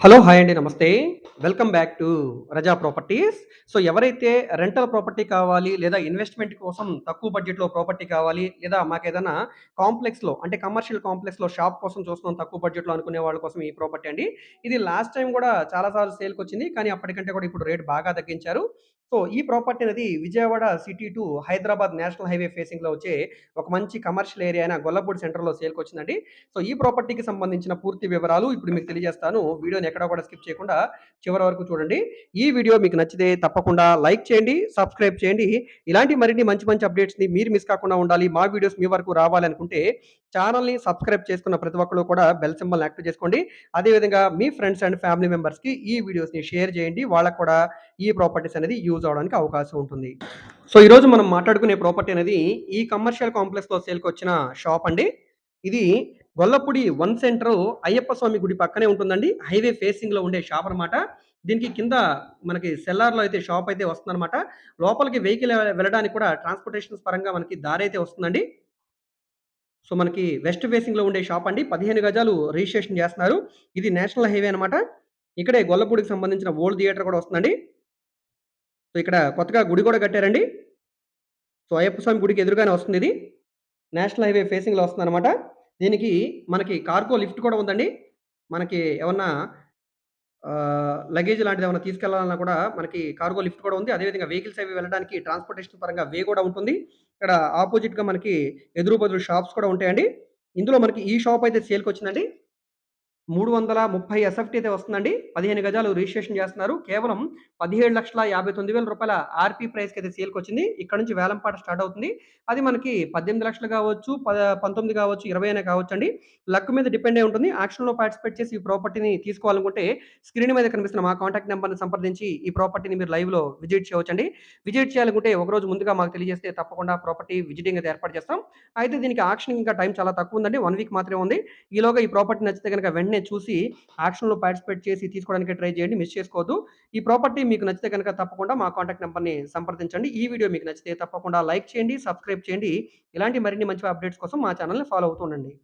Hello! Hi అండి. నమస్తే. Welcome back to Raza properties. So, ఎవరైతే రెంటల్ ప్రాపర్టీ కావాలి, లేదా ఇన్వెస్ట్‌మెంట్ కోసం తక్కువ బడ్జెట్‌లో ప్రాపర్టీ కావాలి, లేదా మాకేదన్నా కాంప్లెక్స్‌లో అంటే కమర్షియల్ కాంప్లెక్స్‌లో షాప్ కోసం చూస్తున్నాం తక్కువ బడ్జెట్‌లో అనుకునే వాళ్ళ కోసం ఈ ప్రాపర్టీ అండి. ఇది లాస్ట్ టైం కూడా చాలా సార్లు సేల్‌కొచ్చింది. కానీ అప్పటికంటే కూడా ఇప్పుడు రేట్ బాగా తగ్గించారు. సో, ఈ ప్రాపర్టీ అనేది Vijayawada city to Hyderabad national highway ఫేసింగ్‌లో వచ్చే ఒక మంచి కమర్షియల్ ఏరియా అయిన గొల్లపూడి సెంటర్‌లో సేల్‌కొచ్చిందండి. సో, ఈ ప్రాపర్టీకి సంబంధించిన పూర్తి వివరాలు ఇప్పుడు మీకు తెలియజేస్తాను. వీడియోని ఎక్కడ కూడా స్కిప్ చేయకుండా చివరి వరకు చూడండి. ఈ వీడియో మీకు నచ్చితే తప్పకుండా లైక్ చేయండి, సబ్స్క్రైబ్ చేయండి. ఇలాంటి మరిన్ని మంచి మంచి అప్డేట్స్‌ని మీరు మిస్ కాకుండా ఉండాలి. మా వీడియోస్ మీ వరకు రావాలనుకుంటే ఛానల్ని సబ్స్క్రైబ్ చేసుకున్న ప్రతి ఒక్కరు కూడా బెల్ సింబల్‌ని యాక్టివ్ చేసుకోండి. అదే విధంగా మీ ఫ్రెండ్స్ అండ్ ఫ్యామిలీ మెంబర్స్‌కి ఈ వీడియోస్‌ని షేర్ చేయండి. వాళ్ళకి కూడా ఈ ప్రాపర్టీస్ అనేది యూజ్ అవడానికి అవకాశం ఉంటుంది. సో, ఈరోజు మనం మాట్లాడుకునే ప్రాపర్టీ అనేది ఈ కమర్షియల్ కాంప్లెక్స్‌లో సేల్‌కొచ్చిన షాప్ అండి. ఇది గొల్లపూడి వన్ సెంటర్ అయ్యప్ప స్వామి గుడి పక్కనే ఉంటుందండి. హైవే ఫేసింగ్‌లో ఉండే షాప్ అనమాట. దీనికి కింద మనకి సెల్లార్‌లో అయితే షాప్ అయితే వస్తుందన్నమాట లోపలికి వెహికల్ వెళ్ళడానికి కూడా ట్రాన్స్‌పోర్టేషన్స్ పరంగా మనకి దారి అయితే వస్తుందండి. సో, మనకి వెస్ట్ ఫేసింగ్‌లో ఉండే షాప్ అండి. 15 గజాలు రిజిస్ట్రేషన్ చేస్తున్నారు. ఇది నేషనల్ హైవే అనమాట. ఇక్కడే గొల్లపూడికి సంబంధించిన ఓల్డ్ థియేటర్ కూడా వస్తుందండి. సో, ఇక్కడ కొత్తగా గుడి కూడా కట్టారండి. సో, అయ్యప్ప స్వామి గుడికి ఎదురుగానే వస్తుంది ఇది నేషనల్ హైవే ఫేసింగ్‌లో వస్తుందనమాట. దీనికి మనకి కార్గో లిఫ్ట్ కూడా ఉందండి. మనకి ఏమన్నా లగేజ్ లాంటిది ఏమైనా తీసుకెళ్ళాలన్నా కూడా మనకి కార్గో లిఫ్ట్ కూడా ఉంది. అదే విధంగా వెహికల్స్ అవి వెళ్ళడానికి ట్రాన్స్‌పోర్టేషన్ పరంగా వే కూడా ఉంటుంది. ఇక్కడ ఆపోజిట్‌గా మనకి ఎదురు బదురు షాప్స్ కూడా ఉంటాయండి. ఇందులో మనకి ఈ షాప్ అయితే మూడు వందల ముప్పై ఎస్ఎఫ్‌టీ అయితే వస్తుందండి. 15 గజాలు రిజిస్ట్రేషన్ చేస్తున్నారు. కేవలం పదిహేడు లక్షల యాభై తొమ్మిది వేల రూపాయల ఆర్‌పీ సేల్కి వచ్చింది ఇక్కడ నుంచి వేలంపాట స్టార్ట్ అవుతుంది. అది మనకి 18,00,000 కావచ్చు, పద పంతొమ్మిది కావచ్చు, 20 అయినా కావచ్చండి. లక్ మీద డిపెండ్ అయి ఉంటుంది. ఆక్షన్‌లో పార్టిసిపేట్ చేసి ఈ ప్రాపర్టీని తీసుకోవాలనుకుంటే స్క్రీన్ మీద కనిపిస్తున్న మా కాంటాక్ట్ నెంబర్ని సంప్రదించి ఈ ప్రాపర్టీని మీరు లైవ్‌లో విజిట్ చేయవచ్చండి. విజిట్ చేయాలనుకుంటే ఒకరోజు ముందుగా మాకు తెలియజేస్తే తప్పకుండా ప్రాపర్టీ విజిటింగ్ అయితే ఏర్పాటు చేస్తాం. అయితే దీనికి ఆక్షన్ ఇంకా టైం చాలా తక్కువ ఉందండి. వన్ వీక్ మాత్రమే ఉంది. ఈలోగా ఈ ప్రాపర్టీ నచ్చితే గనక వెంటనే చూసి ఆక్షన్‌లో పార్టిసిపేట్ చేసి తీసుకోవడానికి ట్రై చేయండి. మిస్ చేసుకోవద్దు. ఈ ప్రాపర్టీ మీకు నచ్చితే కనుక తప్పకుండా మా కాంటాక్ట్ నెంబర్ని సంప్రదించండి. ఈ వీడియో మీకు నచ్చితే తప్పకుండా లైక్ చేయండి, సబ్స్క్రైబ్ చేయండి. ఇలాంటి మరిన్ని మంచి అప్డేట్స్ కోసం మా ఛానల్ని ఫాలో అవుతూ ఉండండి.